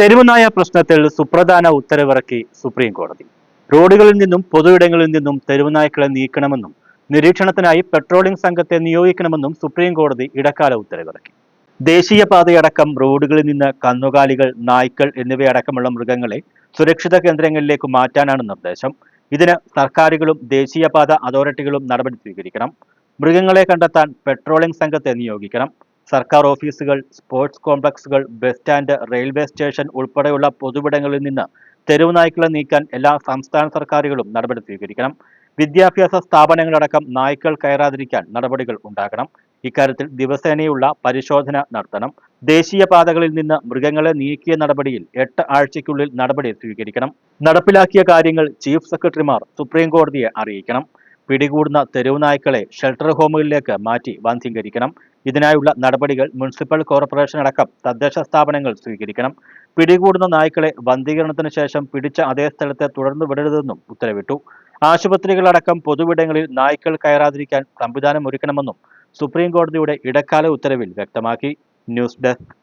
തെരുവുനായ പ്രശ്നത്തിൽ സുപ്രധാന ഉത്തരവിറക്കി സുപ്രീം കോടതി റോഡുകളിൽ നിന്നും പൊതുയിടങ്ങളിൽ നിന്നും തെരുവുനായ്ക്കളെ നീക്കണമെന്നും നിരീക്ഷണത്തിനായി പെട്രോളിംഗ് സംഘത്തെ നിയോഗിക്കണമെന്നും സുപ്രീം കോടതി ഇടക്കാല ഉത്തരവിറക്കി. ദേശീയപാതയടക്കം റോഡുകളിൽ നിന്ന് കന്നുകാലികൾ നായ്ക്കൾ എന്നിവയടക്കമുള്ള മൃഗങ്ങളെ സുരക്ഷിത കേന്ദ്രങ്ങളിലേക്ക് മാറ്റാനാണ് നിർദ്ദേശം. ഇതിന് സർക്കാരുകളും ദേശീയപാത അതോറിറ്റികളും നടപടി സ്വീകരിക്കണം. മൃഗങ്ങളെ കണ്ടെത്താൻ പെട്രോളിംഗ് സംഘത്തെ നിയോഗിക്കണം. സർക്കാർ ഓഫീസുകൾ സ്പോർട്സ് കോംപ്ലക്സുകൾ ബസ് സ്റ്റാൻഡ് റെയിൽവേ സ്റ്റേഷൻ ഉൾപ്പെടെയുള്ള പൊതുവിടങ്ങളിൽ നിന്ന് തെരുവ് നായ്ക്കളെ നീക്കാൻ എല്ലാ സംസ്ഥാന സർക്കാരുകളും നടപടി സ്വീകരിക്കണം. വിദ്യാഭ്യാസ സ്ഥാപനങ്ങളടക്കം നായ്ക്കൾ കയറാതിരിക്കാൻ നടപടികൾ ഉണ്ടാകണം. ഇക്കാര്യത്തിൽ ദിവസേനയുള്ള പരിശോധന നടത്തണം. ദേശീയ പാതകളിൽ നിന്ന് മൃഗങ്ങളെ നീക്കിയ നടപടിയിൽ എട്ട് ആഴ്ചയ്ക്കുള്ളിൽ നടപടി സ്വീകരിക്കണം. നടപ്പിലാക്കിയ കാര്യങ്ങൾ ചീഫ് സെക്രട്ടറിമാർ സുപ്രീം കോടതിയെ അറിയിക്കണം. പിടികൂടുന്ന തെരുവ് നായ്ക്കളെ ഷെൽട്ടർ ഹോമുകളിലേക്ക് മാറ്റി വന്ധീകരിക്കണം ഇതിനായുള്ള നടപടികൾ മുനിസിപ്പൽ കോർപ്പറേഷൻ അടക്കം തദ്ദേശ സ്ഥാപനങ്ങൾ സ്വീകരിക്കണം. പിടികൂടുന്ന നായ്ക്കളെ വന്ധീകരണത്തിന് ശേഷം പിടിച്ച അതേ സ്ഥലത്തെ തുടർന്ന് വിടരുതെന്നും ഉത്തരവിട്ടു. ആശുപത്രികളടക്കം പൊതുവിടങ്ങളിൽ നായ്ക്കൾ കയറാതിരിക്കാൻ സംവിധാനം ഒരുക്കണമെന്നും സുപ്രീം കോടതിയുടെ ഇടക്കാല ഉത്തരവിൽ വ്യക്തമാക്കി. News desk